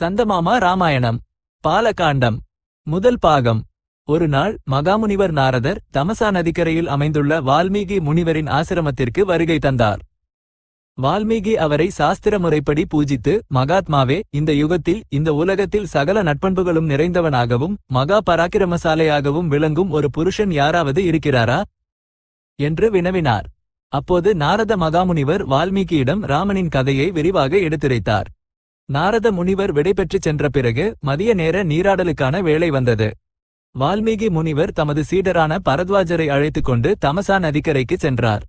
சந்தமாமா ராமாயணம். பாலகாண்டம். முதல் பாகம். ஒரு நாள் மகாமுனிவர் நாரதர் தமசா நதிக்கரையில் அமைந்துள்ள வால்மீகி முனிவரின் ஆசிரமத்திற்கு வருகை தந்தார். வால்மீகி அவரை சாஸ்திர முறைப்படி பூஜித்து மகாத்மாவே இந்த யுகத்தில் இந்த உலகத்தில் சகல நட்பண்புகளும் நிறைந்தவனாகவும் மகா பராக்கிரமசாலையாகவும் விளங்கும் ஒரு புருஷன் யாராவது இருக்கிறாரா? என்று வினவினார். அப்போது நாரத மகாமுனிவர் வால்மீகியிடம் ராமனின் கதையை விரிவாக எடுத்துரைத்தார். நாரத முனிவர் விடைபெற்றுச் சென்ற பிறகு மதிய நேர நீராடலுக்கான வேளை வந்தது. வால்மீகி முனிவர் தமது சீடரான பரத்வாஜரை அழைத்துக் கொண்டு தமசா நதிக்கரைக்கு சென்றார்.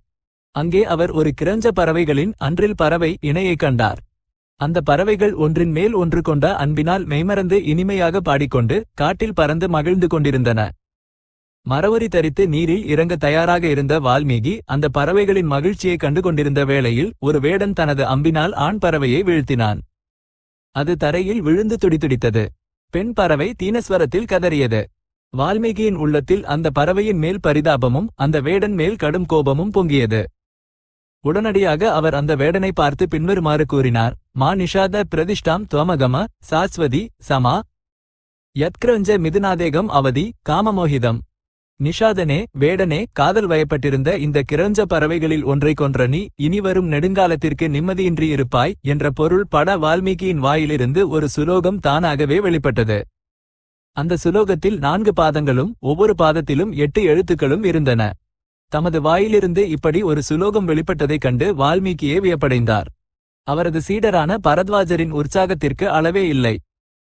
அங்கே அவர் ஒரு கிரஞ்ச பறவைகளின் அன்றில் பறவை இணையைக் கண்டார். அந்த பறவைகள் ஒன்றின் மேல் ஒன்று கொண்ட அன்பினால் மெய்மறந்து இனிமையாக பாடிக்கொண்டு காட்டில் பறந்து மகிழ்ந்து கொண்டிருந்தன. மரவரி தரித்து நீரில் இறங்க தயாராக இருந்த வால்மீகி அந்த பறவைகளின் மகிழ்ச்சியை கண்டு கொண்டிருந்த வேளையில் ஒரு வேடன் தனது அம்பினால் ஆண் பறவையை வீழ்த்தினான். அது தரையில் விழுந்து துடிதுடித்தது பெண் பறவை தீனஸ்வரத்தில் கதறியது. வால்மீகியின் உள்ளத்தில் அந்த பறவையின் மேல் பரிதாபமும் அந்த வேடன் மேல் கடும் கோபமும் பொங்கியது. உடனடியாக அவர் அந்த வேடனை பார்த்து பின்வருமாறு கூறினார் மா நிஷாத பிரதிஷ்டாம் துவமகம சாஸ்வதி சமா யத்கிரஞ்ச மிதுனாதேகம் அவதி காமமோகிதம் நிஷாதனே வேடனே காதல் வயப்பட்டிருந்த இந்த கிரஞ்ச பறவைகளில் ஒன்றை கொன்ற நீ இனிவரும் நெடுங்காலத்திற்கு நிம்மதியின்றி இருப்பாய் என்ற பொருள் பட வால்மீகியின் வாயிலிருந்து ஒரு சுலோகம் தானாகவே வெளிப்பட்டது. அந்த சுலோகத்தில் நான்கு பாதங்களும் ஒவ்வொரு பாதத்திலும் எட்டு எழுத்துக்களும் இருந்தன. தமது வாயிலிருந்து இப்படி ஒரு சுலோகம் வெளிப்பட்டதைக் கண்டு வால்மீகியே வியப்படைந்தார். அவரது சீடரான பரத்வாஜரின் உற்சாகத்திற்கு அளவே இல்லை.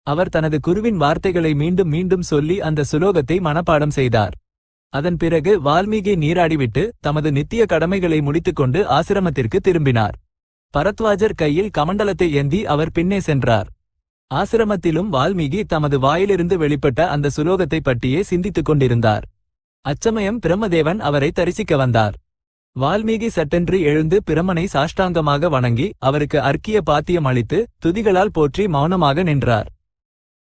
அவர் தனது குருவின் வார்த்தைகளை மீண்டும் மீண்டும் சொல்லி அந்த சுலோகத்தை மனப்பாடம் செய்தார். அதன் பிறகு வால்மீகி நீராடிவிட்டு தமது நித்திய கடமைகளை முடித்துக்கொண்டு ஆசிரமத்திற்கு திரும்பினார். பரத்வாஜர் கையில் கமண்டலத்தை ஏந்தி அவர் பின்னே சென்றார். ஆசிரமத்திலும் வால்மீகி தமது வாயிலிருந்து வெளிப்பட்ட அந்த சுலோகத்தை பற்றியே சிந்தித்துக் கொண்டிருந்தார். அச்சமயம் பிரம்மதேவன் அவரை தரிசிக்க வந்தார். வால்மீகி சட்டென்று எழுந்து பிரமனை சாஷ்டாங்கமாக வணங்கி அவருக்கு அர்க்கிய பாத்தியம் அளித்து துதிகளால் போற்றி மௌனமாக நின்றார்.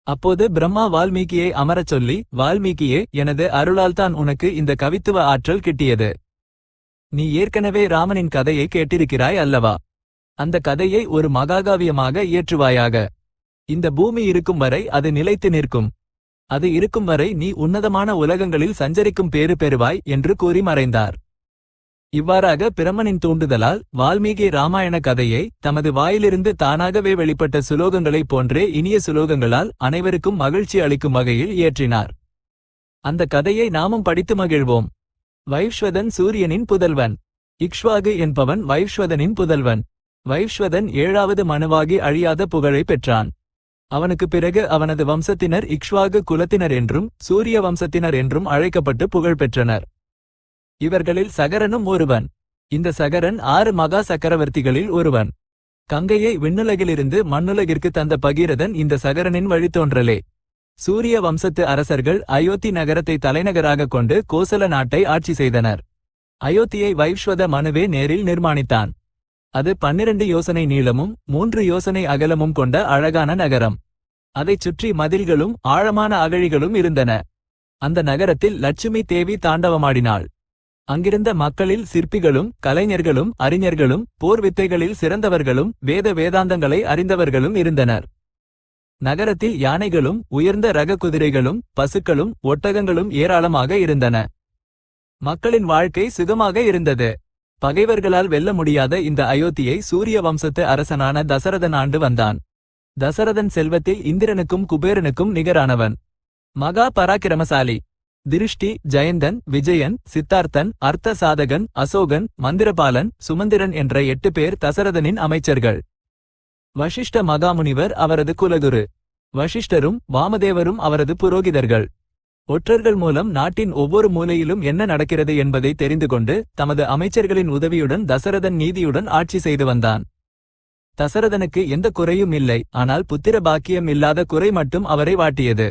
அப்போது பிரம்மா வால்மீகியை அமரச் சொல்லி வால்மீகியே எனது அருளால்தான் உனக்கு இந்த கவித்துவ ஆற்றல் கிட்டியது. நீ ஏற்கனவே ராமனின் கதையை கேட்டிருக்கிறாய் அல்லவா? அந்த கதையை ஒரு மகாகாவியமாக இயற்றுவாயாக. இந்த பூமி இருக்கும் வரை அது நிலைத்து நிற்கும். அது இருக்கும் வரை நீ உன்னதமான உலகங்களில் சஞ்சரிக்கும் பேறு பெறுவாய் என்று கூறி மறைந்தார். இவ்வாறாக பிரமனின் தூண்டுதலால் வால்மீகி ராமாயண கதையை தமது வாயிலிருந்து தானாகவே வெளிப்பட்ட சுலோகங்களைப் போன்றே இனிய சுலோகங்களால் அனைவருக்கும் மகிழ்ச்சி அளிக்கும் வகையில் இயற்றினார். அந்த கதையை நாமும் படித்து மகிழ்வோம். வைஷ்வதன் சூரியனின் புதல்வன். இக்ஷ்வாகு என்பவன் வைஷ்வதனின் புதல்வன். வைஷ்வதன் ஏழாவது மனுவாகி அழியாத புகழை பெற்றான். அவனுக்கு பிறகு அவனது வம்சத்தினர் இக்ஷ்வாகு குலத்தினர் என்றும் சூரிய வம்சத்தினர் என்றும் அழைக்கப்பட்டு புகழ் பெற்றனர். இவர்களில் சகரனும் ஒருவன். இந்த சகரன் ஆறு மகா சக்கரவர்த்திகளில் ஒருவன். கங்கையை விண்ணுலகிலிருந்து மண்ணுலகிற்கு தந்த பகீரதன் இந்த சகரனின் வழித்தோன்றலே. சூரிய வம்சத்து அரசர்கள் அயோத்தி நகரத்தை தலைநகராக கொண்டு கோசல நாட்டை ஆட்சி செய்தனர். அயோத்தியை வைஷ்வத மனுவே நேரில் நிர்மாணித்தான். அது பன்னிரண்டு யோசனை நீளமும் மூன்று யோசனை அகலமும் கொண்ட அழகான நகரம். அதைச் சுற்றி மதில்களும் ஆழமான அகழிகளும் இருந்தன. அந்த நகரத்தில் லட்சுமி தேவி தாண்டவமாடினாள். அங்கிருந்த மக்களில் சிற்பிகளும் கலைஞர்களும் அறிஞர்களும் போர் வித்தைகளில் சிறந்தவர்களும் வேத வேதாந்தங்களை அறிந்தவர்களும் இருந்தனர். நகரத்தில் யானைகளும் உயர்ந்த ரக குதிரைகளும் பசுக்களும் ஒட்டகங்களும் ஏராளமாக இருந்தன. மக்களின் வாழ்க்கை சுகமாக இருந்தது. பகைவர்களால் வெல்ல முடியாத இந்த அயோத்தியை சூரிய வம்சத்து அரசனான தசரதன் ஆண்டு வந்தான். தசரதன் செல்வத்தில் இந்திரனுக்கும் குபேரனுக்கும் நிகரானவன். மகா பராக்கிரமசாலி. திருஷ்டி ஜெயந்தன் விஜயன் சித்தார்த்தன் அர்த்த சாதகன் அசோகன் மந்திரபாலன் சுமந்திரன் என்ற எட்டு பேர் தசரதனின் அமைச்சர்கள். வசிஷ்ட மகாமுனிவர் அவரது குலகுரு. வசிஷ்டரும் வாமதேவரும் அவரது புரோகிதர்கள். ஒற்றர்கள் மூலம் நாட்டின் ஒவ்வொரு மூலையிலும் என்ன நடக்கிறது என்பதை தெரிந்து கொண்டு தமது அமைச்சர்களின் உதவியுடன் தசரதன் நீதியுடன் ஆட்சி செய்து வந்தான். தசரதனுக்கு எந்த குறையும் இல்லை ஆனால் புத்திர பாக்கியம் இல்லாத குறை மட்டும் அவரை வாட்டியது.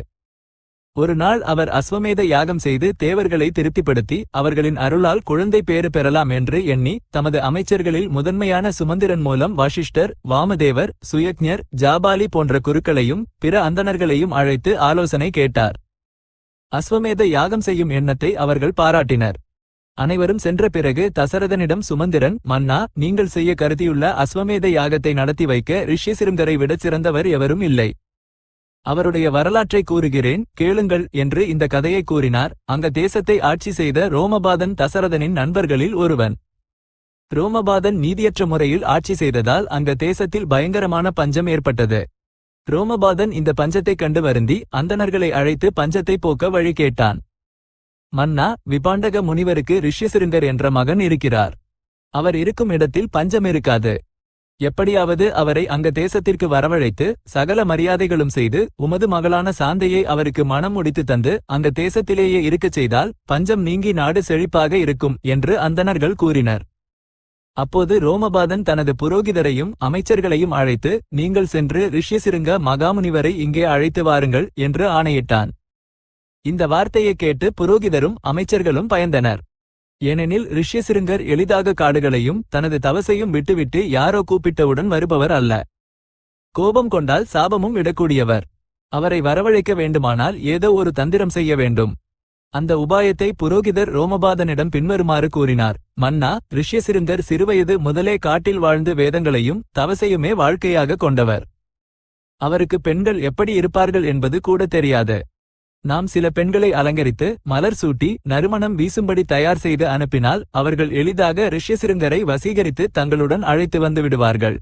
ஒரு நாள் அவர் அஸ்வமேத யாகம் செய்து தேவர்களை திருப்திப்படுத்தி அவர்களின் அருளால் குழந்தை பேறு பெறலாம் என்று எண்ணி தமது அமைச்சர்களில் முதன்மையான சுமந்திரன் மூலம் வசிஷ்டர் வாமதேவர் சுயக்ஞர் ஜாபாலி போன்ற குருக்களையும் பிற அந்தணர்களையும் அழைத்து ஆலோசனை கேட்டார். அஸ்வமேத யாகம் செய்யும் எண்ணத்தை அவர்கள் பாராட்டினர். அனைவரும் சென்ற பிறகு தசரதனிடம் சுமந்திரன் மன்னா நீங்கள் செய்ய கருதியுள்ள அஸ்வமேத யாகத்தை நடத்தி வைக்க ரிஷ்யசிருங்கரை விடச் சிறந்தவர் எவரும் இல்லை. அவருடைய வரலாற்றை கூறுகிறேன் கேளுங்கள் என்று இந்த கதையை கூறினார். அங்க தேசத்தை ஆட்சி செய்த ரோமபாதன் தசரதனின் நண்பர்களில் ஒருவன். ரோமபாதன் நீதியற்ற முறையில் ஆட்சி செய்ததால் அங்க தேசத்தில் பயங்கரமான பஞ்சம் ஏற்பட்டது. ரோமபாதன் இந்த பஞ்சத்தைக் கண்டு வருந்தி அந்தணர்களை அழைத்து பஞ்சத்தை போக்க வழி கேட்டான். மன்னா விபாண்டக முனிவருக்கு ரிஷ்யசிருங்கர் என்ற மகன் இருக்கிறார். அவர் இருக்கும் இடத்தில் பஞ்சம் இருக்காது. எப்படியாவது அவரை அங்க தேசத்திற்கு வரவழைத்து சகல மரியாதைகளும் செய்து உமது மகளான சாந்தையை அவருக்கு மனம் முடித்து தந்து அந்த தேசத்திலேயே இருக்கச் செய்தால் பஞ்சம் நீங்கி நாடு செழிப்பாக இருக்கும் என்று அந்தணர்கள் கூறினர். அப்போது ரோமபாதன் தனது புரோகிதரையும் அமைச்சர்களையும் அழைத்து நீங்கள் சென்று ரிஷ்யசிருங்க மகாமுனிவரை இங்கே அழைத்து வாருங்கள் என்று ஆணையிட்டான். இந்த வார்த்தையைக் கேட்டு புரோகிதரும் அமைச்சர்களும் பயந்தனர். ஏனெனில் ரிஷ்யசிருங்கர் எளிதாக காடுகளையும் தனது தவசையும் விட்டுவிட்டு யாரோ கூப்பிட்டவுடன் வருபவர் அல்ல. கோபம் கொண்டால் சாபமும் விடக்கூடியவர். அவரை வரவழைக்க வேண்டுமானால் ஏதோ ஒரு தந்திரம் செய்ய வேண்டும். அந்த உபாயத்தை புரோகிதர் ரோமபாதனிடம் பின்வருமாறு கூறினார். மன்னா ரிஷ்யசிருங்கர் சிறுவயது முதலே காட்டில் வாழ்ந்து வேதங்களையும் தவசையுமே வாழ்க்கையாக கொண்டவர். அவருக்கு பெண்கள் எப்படி இருப்பார்கள் என்பது கூட தெரியாது. நாம் சில பெண்களை அலங்கரித்து மலர் சூட்டி நறுமணம் வீசும்படி தயார் செய்து அனுப்பினால் அவர்கள் எளிதாக ரிஷ்யசிருங்கரை வசீகரித்து தங்களுடன் அழைத்து வந்து விடுவார்கள்.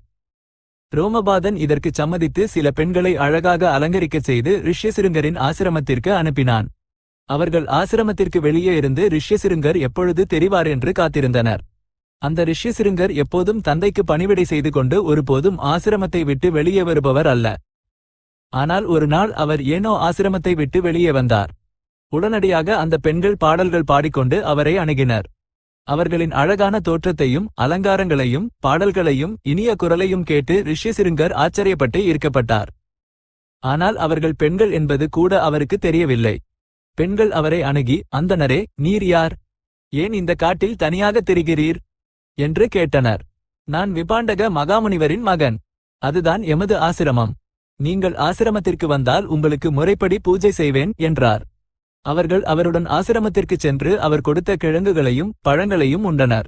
ரோமபாதன் இதற்கு சம்மதித்து சில பெண்களை அழகாக அலங்கரிக்கச் செய்து ரிஷ்யசிருங்கரின் ஆசிரமத்திற்கு அனுப்பினான். அவர்கள் ஆசிரமத்திற்கு வெளியே இருந்து ரிஷ்யசிருங்கர் எப்பொழுது தெரிவார் என்று காத்திருந்தனர். அந்த ரிஷ்யசிருங்கர் எப்போதும் தந்தைக்கு பணிவிடை செய்து கொண்டு ஒருபோதும் ஆசிரமத்தை விட்டு வெளியே வருபவர் அல்ல. ஆனால் ஒரு நாள் அவர் ஏனோ ஆசிரமத்தை விட்டு வெளியே வந்தார். உடனடியாக அந்த பெண்கள் பாடல்கள் பாடிக்கொண்டு அவரை அணுகினர். அவர்களின் அழகான தோற்றத்தையும் அலங்காரங்களையும் பாடல்களையும் இனிய குரலையும் கேட்டு ரிஷ்யசிருங்கர் ஆச்சரியப்பட்டு ஈர்க்கப்பட்டார். ஆனால் அவர்கள் பெண்கள் என்பது கூட அவருக்கு தெரியவில்லை. பெண்கள் அவரை அணுகி அந்தனரே நீர் யார்? ஏன் இந்த காட்டில் தனியாக திரிகிறீர்? என்று கேட்டனர். நான் விபாண்டக மகாமுனிவரின் மகன். அதுதான் எமது ஆசிரமம். நீங்கள் ஆசிரமத்திற்கு வந்தால் உங்களுக்கு முறைப்படி பூஜை செய்வேன் என்றார். அவர்கள் அவருடன் ஆசிரமத்திற்குச் சென்று அவர் கொடுத்த கிழங்குகளையும் பழங்களையும் உண்டனர்.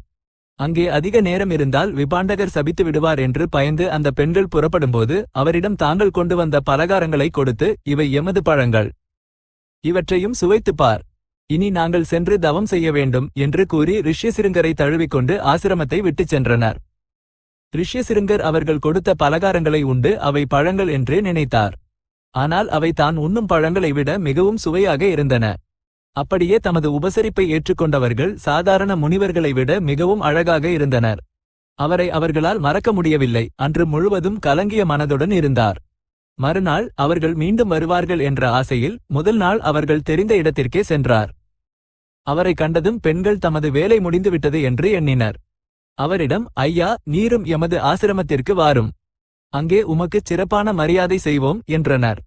அங்கே அதிக நேரம் இருந்தால் விபாண்டகர் சபித்து விடுவார் என்று பயந்து அந்த பெண்கள் புறப்படும்போது அவரிடம் தாங்கள் கொண்டு வந்த பலகாரங்களை கொடுத்து இவை எமது பழங்கள். இவற்றையும் சுவைத்துப் பார். இனி நாங்கள் சென்று தவம் செய்ய வேண்டும் என்று கூறி ரிஷ்யசிருங்கரை தழுவிக்கொண்டு ஆசிரமத்தை விட்டுச் சென்றனர். ரிஷ்யசிருங்கர் அவர்கள் கொடுத்த பலகாரங்களை உண்டு அவை பழங்கள் என்றே நினைத்தார். ஆனால் அவை தான் உண்ணும் பழங்களை விட மிகவும் சுவையாக இருந்தன. அப்படியே தமது உபசரிப்பை ஏற்றுக்கொண்டவர்கள் சாதாரண முனிவர்களை விட மிகவும் அழகாக இருந்தனர். அவரை அவர்களால் மறக்க முடியவில்லை அன்று முழுவதும் கலங்கிய மனதுடன் இருந்தார். மறுநாள் அவர்கள் மீண்டும் வருவார்கள் என்ற ஆசையில் முதல் நாள் அவர்கள் தெரிந்த இடத்திற்கே சென்றார். அவரை கண்டதும் பெண்கள் தமது வேலை முடிந்துவிட்டது என்று எண்ணினர். அவரிடம் ஐயா நீரும் எமது ஆசிரமத்திற்கு வாரும். அங்கே உமக்குச் சிறப்பான மரியாதை செய்வோம் என்றனர்.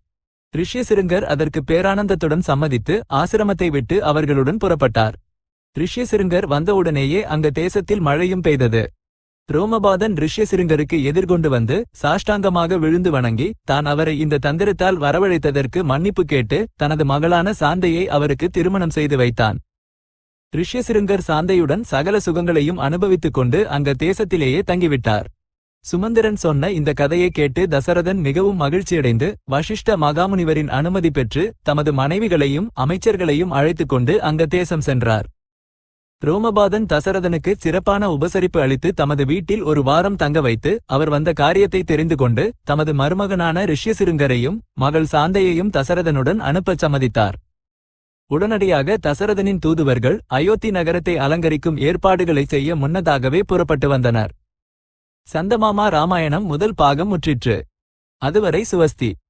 ரிஷ்யசிருங்கர் அதற்கு பேரானந்தத்துடன் சம்மதித்து ஆசிரமத்தை விட்டு அவர்களுடன் புறப்பட்டார். ரிஷ்யசிருங்கர் வந்தவுடனேயே அங்க தேசத்தில் மழையும் பெய்தது. ரோமபாதன் ரிஷ்யசிருங்கருக்கு எதிர்கொண்டு வந்து சாஷ்டாங்கமாக விழுந்து வணங்கி தான் அவரை இந்த தந்திரத்தால் வரவழைத்ததற்கு மன்னிப்பு கேட்டு தனது மகளான சாந்தையை அவருக்கு திருமணம் செய்து வைத்தான். ரிஷ்யசிருங்கர் சாந்தையுடன் சகல சுகங்களையும் அனுபவித்துக் கொண்டு அங்க தேசத்திலேயே தங்கிவிட்டார். சுமந்திரன் சொன்ன இந்த கதையை கேட்டு தசரதன் மிகவும் மகிழ்ச்சியடைந்து வசிஷ்ட மகாமுனிவரின் அனுமதி பெற்று தமது மனைவிகளையும் அமைச்சர்களையும் அழைத்துக் கொண்டு அங்க தேசம் சென்றார். ரோமபாதன் தசரதனுக்கு சிறப்பான உபசரிப்பு அளித்து தமது வீட்டில் ஒரு வாரம் தங்க வைத்து அவர் வந்த காரியத்தை தெரிந்து கொண்டு தமது மருமகனான ரிஷ்யசிருங்கரையும் மகள் சாந்தையையும் தசரதனுடன் அனுப்பச் சம்மதித்தார். உடனடியாக தசரதனின் தூதுவர்கள் அயோத்தி நகரத்தை அலங்கரிக்கும் ஏற்பாடுகளை செய்ய முன்னதாகவே புறப்பட்டு வந்தனர். சந்தமாமா ராமாயணம் முதல் பாகம் முற்றிற்று. அதுவரை சுவஸ்தி.